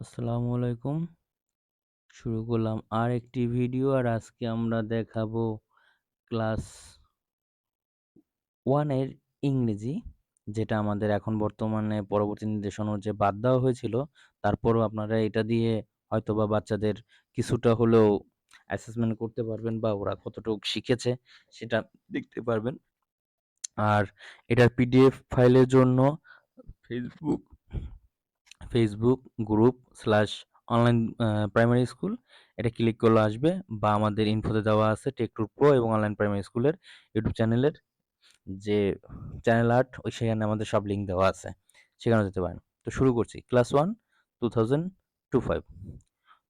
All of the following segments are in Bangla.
আসসালামু আলাইকুম। শুরু করলাম আর একটি ভিডিও আর আজকে আমরা দেখাবো ক্লাস ওয়ানের ইংরেজি, যেটা আমাদের এখন বর্তমানে পরবর্তী নির্দেশনা যে বাদ দেওয়া হয়েছিল। তারপরও আপনারা এটা দিয়ে হয়তোবা বাচ্চাদের কিছুটা হলেও অ্যাসেসমেন্ট করতে পারবেন বা ওরা কতটুকু শিখেছে সেটা দেখতে পারবেন। আর এটার পিডিএফ ফাইলের জন্য Facebook Facebook group slash online primary school এটা ক্লিক করলে আসবে বা আমাদের ইনফোতে দেওয়া আছে টেক টুর প্রো এবং অনলাইন প্রাইমারি স্কুলের ইউটিউব চ্যানেলের যে চ্যানেল আর্ট ওই সেখানে আমাদের সব লিঙ্ক দেওয়া আছে। সেখানে যেতে পারেন। তো শুরু করছি। Class one two thousand two five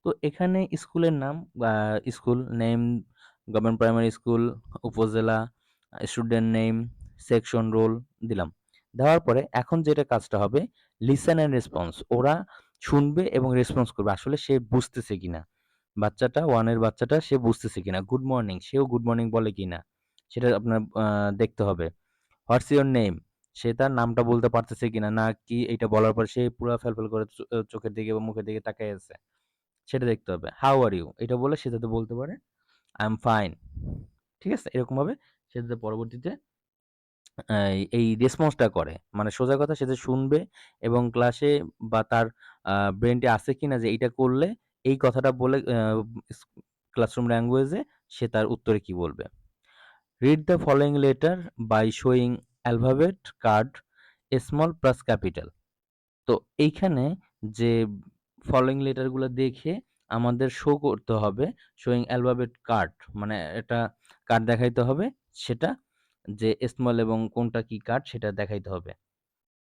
তো এখানে স্কুলের নাম school name government primary school উপজেলা স্টুডেন্ট নেম সেকশন রোল দিলাম। দেওয়ার পরে এখন যেটা কাজটা হবে লিসেন অ্যান্ড রেসপন্স ওরা শুনবে এবং রেসপন্স করবে। আসলে সে বুঝতেছে কিনা? বাচ্চাটা ওয়ানের বাচ্চাটা, সে বুঝতেছে কিনা? গুড মর্নিং সেও গুড মর্নিং বলে কিনা? সেটা আপনার দেখতে হবে। হোয়াটস ইউর নেম সে তার নামটা বলতে পারতেছে কিনা? না কি এটা বলার পর সে পুরো ফেলফেল করে চোখের দিকে বা মুখের দিকে তাকাই আছে। সেটা দেখতে হবে। হাউ আর ইউ এটা বলে সে যাতে বলতে পারে আই এম ফাইন ঠিক আছে? এরকমভাবে সে যাতে পরবর্তীতে এই রেসপন্সটা করে। মানে সোজা কথা সে যে শুনবে এবং ক্লাসে বা তার ব্রেনটি আছে কি না যে এইটা করলে এই কথাটা বলে ক্লাসরুম ল্যাঙ্গুয়েজে সে তার উত্তরে কি বলবে। Read the following letter by showing alphabet card small plus capital তো এইখানে যে ফলোয়িং লেটারগুলো দেখে আমাদের শো করতে হবে শোয়িং অ্যালফাবেট কার্ড মানে এটা কার্ড দেখাইতে হবে, সেটা যে স্মল এবং কোনটা কি কার্ড সেটা দেখাইতে হবে।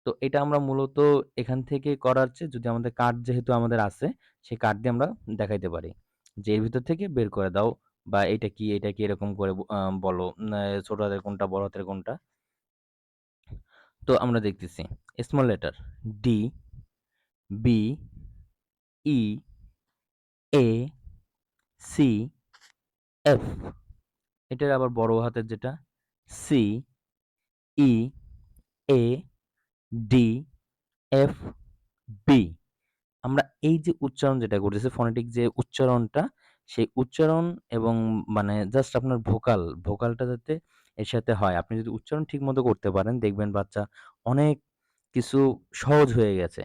তো এটা আমরা মূলত এখান থেকে করার চেয়ে যদি আমাদের কার্ড যেহেতু আমাদের আছে, সেই কার্ড দিয়ে আমরা দেখাইতে পারি। যে এর ভিতর থেকে বের করে দাও বা এটা কি এটা কি এরকম করে বলো ছোট হাতের কোনটা, বড় হাতের কোনটা। তো আমরা দেখতেছি small letter D B E A C F এটার আবার বড় হাতের যেটা C E A D F B আমরা এই যে উচ্চারণ যেটা করতেছি ফনেটিক যে উচ্চারণটা, সেই উচ্চারণ এবং মানে জাস্ট আপনার ভোকাল ভোকালটা যাতে এর সাথে হয়। আপনি যদি উচ্চারণ ঠিক মতো করতে পারেন, দেখবেন বাচ্চা অনেক কিছু সহজ হয়ে গেছে।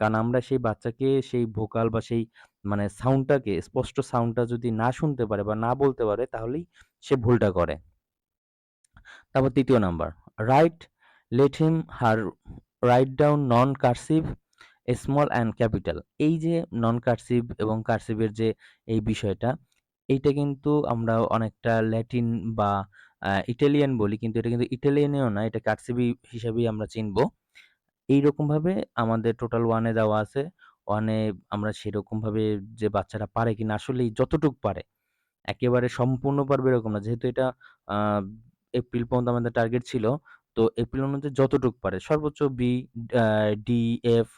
কারণ আমরা সেই বাচ্চাকে সেই ভোকাল বা সেই মানে সাউন্ডটাকে স্পষ্ট সাউন্ডটা যদি না শুনতে পারে বা না বলতে পারে, তাহলেই সে ভুলটা করে। তারপর তৃতীয় number write let him her write down non cursive small and capital এই যে নন কার্সিভ এবং কার্সিভের যে এই বিষয়টা এইটা কিন্তু আমরা অনেকটা ল্যাটিন বা ইটালিয়ান বলি, কিন্তু এটা কিন্তু ইটালিয়ানেও না, এটা কার্সিভি হিসাবেই আমরা চিনব। এইরকমভাবে আমাদের টোটাল ওয়ানে দেওয়া আছে ওয়ানে আমরা সেরকমভাবে যে বাচ্চারা পারে কিনা, আসলেই যতটুক পারে, একেবারে সম্পূর্ণ পারবে এরকম না। যেহেতু এটা এপ্রিল পর্যন্ত আমাদের টার্গেট ছিল। তো এপ্রিল অনুযায়ী যতটুকু পারে, সর্বোচ্চ বি ডি এফ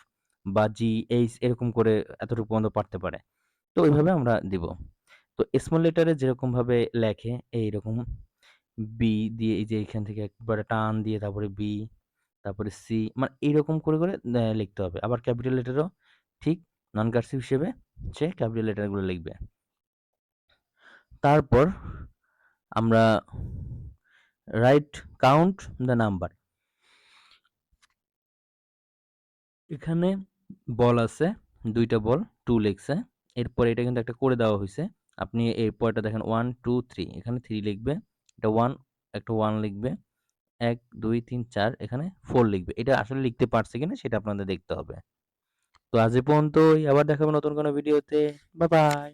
বা জি এইচ এরকম করে এতটুকু পর্যন্ত পারতে পারে। তো ওইভাবে আমরা দিব। তো স্মল লেটারে যেরকমভাবে লেখে, এইরকম বি দিয়ে এই যে এখান থেকে একবারে টান দিয়ে তারপরে বি তারপরে সি মানে এইরকম করে করে লিখতে হবে। আবার ক্যাপিটাল লেটারও ঠিক নন কার্সিভ হিসেবে সে ক্যাপিটাল লেটারগুলো লিখবে। তারপর আমরা রাইট কাউন্ট দ্য নাম্বার এখানে বল আছে, দুইটা বল টু লিখছে। এরপর এটা কিন্তু একটা করে দেওয়া হয়েছে। আপনি এরপরটা দেখেন ওয়ান টু থ্রি এখানে থ্রি লিখবে, এটা ওয়ান একটা ওয়ান লিখবে, এক, দুই, তিন, চার, এখানে ফোর লিখবে। এটা আসলে লিখতে পারছে কিনা সেটা আপনাদের দেখতে হবে। তো আজ পর্যন্তই, আবার দেখাবো নতুন কোনো ভিডিওতে বাই বাই